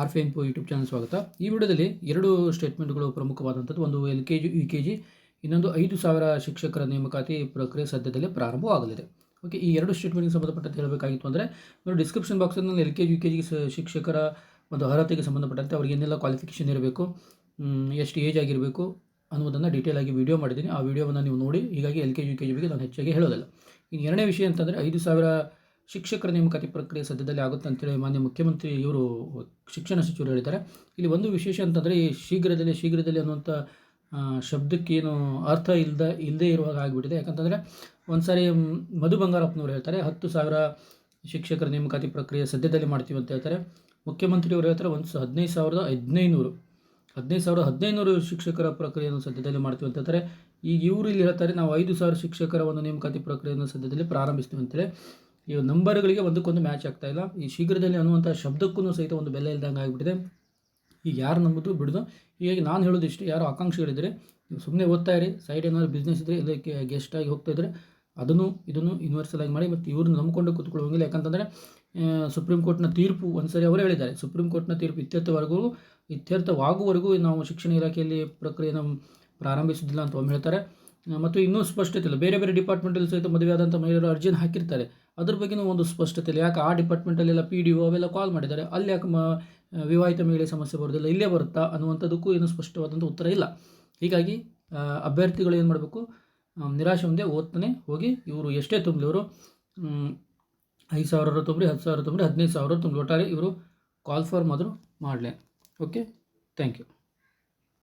R P N ಪು YouTube channel ಸ್ವಾಗತ. ಈ ವಿಡಿಯೋದಲ್ಲಿ ಎರಡು ಸ್ಟೇಟ್ಮೆಂಟ್ಗಳು ಪ್ರಮುಖವಾದಂಥದ್ದು. ಒಂದು L K G, U K G, ಇನ್ನೊಂದು ಐದು ಸಾವಿರ ಶಿಕ್ಷಕರ ನೇಮಕಾತಿ ಪ್ರಕ್ರಿಯೆ ಸದ್ಯದಲ್ಲೇ ಪ್ರಾರಂಭವಾಗಲಿದೆ. ಓಕೆ, ಈ ಎರಡು ಸ್ಟೇಟ್ಮೆಂಟ್ಗೆ ಸಂಬಂಧಪಟ್ಟಂತೆ ಹೇಳಬೇಕಾಗಿತ್ತು ಅಂದರೆ, ನೋಡಿ ಡಿಸ್ಕ್ರಿಪ್ಷನ್ ಬಾಕ್ಸಲ್ಲಿ L K G, U K G ಶಿಕ್ಷಕರ ಒಂದು ಅರ್ಹತೆಗೆ ಸಂಬಂಧಪಟ್ಟಂತೆ ಅವ್ರಿಗೆ ಏನೆಲ್ಲ ಕ್ವಾಲಿಫಿಕೇಷನ್ ಇರಬೇಕು ಎಷ್ಟು ಏಜ್ ಆಗಿರಬೇಕು ಅನ್ನೋದನ್ನು ಡೀಟೇಲ್ ಆಗಿ ವಿಡಿಯೋ ಮಾಡಿದ್ದೀನಿ. ಆ ವಿಡಿಯೋವನ್ನು ನೀವು ನೋಡಿ, ಹೀಗಾಗಿ L K G, U K G ಬಗ್ಗೆ ನಾನು ಹೆಚ್ಚಾಗಿ ಹೇಳೋದಿಲ್ಲ. ಇನ್ನು ಎರಡನೇ ವಿಷಯ ಅಂತಂದರೆ, ಐದು ಸಾವಿರ ಶಿಕ್ಷಕರ ನೇಮಕಾತಿ ಪ್ರಕ್ರಿಯೆ ಸದ್ಯದಲ್ಲಿ ಆಗುತ್ತೆ ಅಂತೇಳಿ ಮಾನ್ಯ ಮುಖ್ಯಮಂತ್ರಿ ಇವರು ಶಿಕ್ಷಣ ಸಚಿವರು ಹೇಳಿದ್ದಾರೆ. ಇಲ್ಲಿ ಒಂದು ವಿಶೇಷ ಅಂತಂದರೆ ಈ ಶೀಘ್ರದಲ್ಲಿ ಶೀಘ್ರದಲ್ಲಿ ಅನ್ನುವಂಥ ಶಬ್ದಕ್ಕೇನು ಅರ್ಥ ಇಲ್ಲದ ಇಲ್ಲದೇ ಇರುವಾಗ ಆಗಿಬಿಟ್ಟಿದೆ. ಯಾಕಂತಂದರೆ ಒಂದು ಸಾರಿ ಮಧು ಬಂಗಾರಪ್ಪನವರು ಹೇಳ್ತಾರೆ, ಹತ್ತು ಸಾವಿರ ಶಿಕ್ಷಕರ ನೇಮಕಾತಿ ಪ್ರಕ್ರಿಯೆ ಸದ್ಯದಲ್ಲಿ ಮಾಡ್ತೀವಿ ಅಂತ ಹೇಳ್ತಾರೆ. ಮುಖ್ಯಮಂತ್ರಿಯವರು ಹೇಳ್ತಾರೆ, ಒಂದು ಹದಿನೈದು ಸಾವಿರದ ಹದಿನೈನೂರು ಹದಿನೈದು ಸಾವಿರದ ಹದಿನೈನೂರು ಶಿಕ್ಷಕರ ಪ್ರಕ್ರಿಯೆಯನ್ನು ಸದ್ಯದಲ್ಲಿ ಮಾಡ್ತೀವಿ ಅಂತ ಹೇಳ್ತಾರೆ. ಈಗ ಇವರು ಇಲ್ಲಿ ಹೇಳ್ತಾರೆ, ನಾವು ಐದು ಸಾವಿರ ಶಿಕ್ಷಕರ ಒಂದು ನೇಮಕಾತಿ ಪ್ರಕ್ರಿಯೆಯನ್ನು ಸದ್ಯದಲ್ಲಿ ಪ್ರಾರಂಭಿಸ್ತೀವಿ ಅಂತೇಳಿ ಈ ನಂಬರ್ಗಳಿಗೆ ಒಂದಕ್ಕೊಂದು ಮ್ಯಾಚ್ ಆಗ್ತಾ ಇಲ್ಲ. ಈ ಶೀಘ್ರದಲ್ಲಿ ಅನ್ನುವಂಥ ಶಬ್ದಕ್ಕೂ ಸಹಿತ ಒಂದು ಬೆಲೆ ಇಲ್ದಂಗೆ ಆಗಿಬಿಟ್ಟಿದೆ. ಈಗ ಯಾರು ನಂಬುದು ಬಿಡೋದು. ಹೀಗಾಗಿ ನಾನು ಹೇಳೋದು ಇಷ್ಟು, ಯಾರು ಆಕಾಂಕ್ಷೆಗಳಿದ್ದರೆ ಸುಮ್ಮನೆ ಓದ್ತಾ ಇರಿ, ಸೈಡ್ ಏನಾದ್ರು ಬಿಸ್ನೆಸ್ ಇದ್ದರೆ ಇದಕ್ಕೆ ಗೆಸ್ಟ್ ಆಗಿ ಹೋಗ್ತಾ ಇದ್ದರೆ ಅದನ್ನು, ಇದನ್ನು ಯೂನಿವರ್ಸಲ್ ಆಗಿ ಮಾಡಿ ಮತ್ತು ಇವ್ರನ್ನ ನಂಬಿಕೊಂಡು ಕೂತ್ಕೊಳ್ಳೋಂಗಿಲ್ಲ ಯಾಕಂತಂದರೆ ಸುಪ್ರೀಂ ಕೋರ್ಟ್ನ ತೀರ್ಪು ಒಂದ್ಸರಿ ಅವರೇ ಹೇಳಿದ್ದಾರೆ. ಸುಪ್ರೀಂ ಕೋರ್ಟ್ನ ತೀರ್ಪು ಇತ್ಯರ್ಥವರೆಗೂ, ಇತ್ಯರ್ಥವಾಗುವವರೆಗೂ ನಾವು ಶಿಕ್ಷಣ ಇಲಾಖೆಯಲ್ಲಿ ಪ್ರಕ್ರಿಯೆನ ಪ್ರಾರಂಭಿಸುವುದಿಲ್ಲ ಅಂತ ಒಮ್ಮೆ ಹೇಳ್ತಾರೆ. ಮತ್ತು ಇನ್ನೂ ಸ್ಪಷ್ಟತೆ ಇಲ್ಲ. ಬೇರೆ ಬೇರೆ ಡಿಪಾರ್ಟ್ಮೆಂಟಲ್ಲಿ ಸಹಿತ ಮದುವೆಯಾದಂಥ ಮಹಿಳೆಯರು ಅರ್ಜಿಯನ್ನು ಹಾಕಿರ್ತಾರೆ. ಅದ್ರ ಬಗ್ಗೆನೂ ಒಂದು ಸ್ಪಷ್ಟತೆ ಇಲ್ಲ. ಯಾಕೆ ಆ ಡಿಪಾರ್ಟ್ಮೆಂಟಲ್ಲೆಲ್ಲ ಪಿ ಡಿ ಒ ಅವೆಲ್ಲ ಕಾಲ್ ಮಾಡಿದ್ದಾರೆ. ಅಲ್ಲಿ ಯಾಕೆ ಮ ವಿವಾಹಿತ ಮಹಿಳೆ ಸಮಸ್ಯೆ ಬರೋದಿಲ್ಲ, ಇಲ್ಲೇ ಬರುತ್ತಾ ಅನ್ನುವಂಥದ್ದಕ್ಕೂ ಏನು ಸ್ಪಷ್ಟವಾದಂಥ ಉತ್ತರ ಇಲ್ಲ. ಹೀಗಾಗಿ ಅಭ್ಯರ್ಥಿಗಳು ಏನು ಮಾಡಬೇಕು? ನಿರಾಶೆ ಒಂದೇ ಓದ್ತಾನೆ ಹೋಗಿ ಇವರು ಎಷ್ಟೇ ತುಂಬಲಿ ಇವರು ಐದು ಸಾವಿರ ತುಂಬ್ರಿ, ಹತ್ತು ಸಾವಿರ ತುಂಬ್ರಿ, ಹದಿನೈದು ಸಾವಿರ ತುಂಬಲಿ ಒಟ್ಟಾರೆ ಇವರು ಕಾಲ್ ಫಾರ್ಮ್ ಆದರೂ ಮಾಡಲಿ. Okay thank you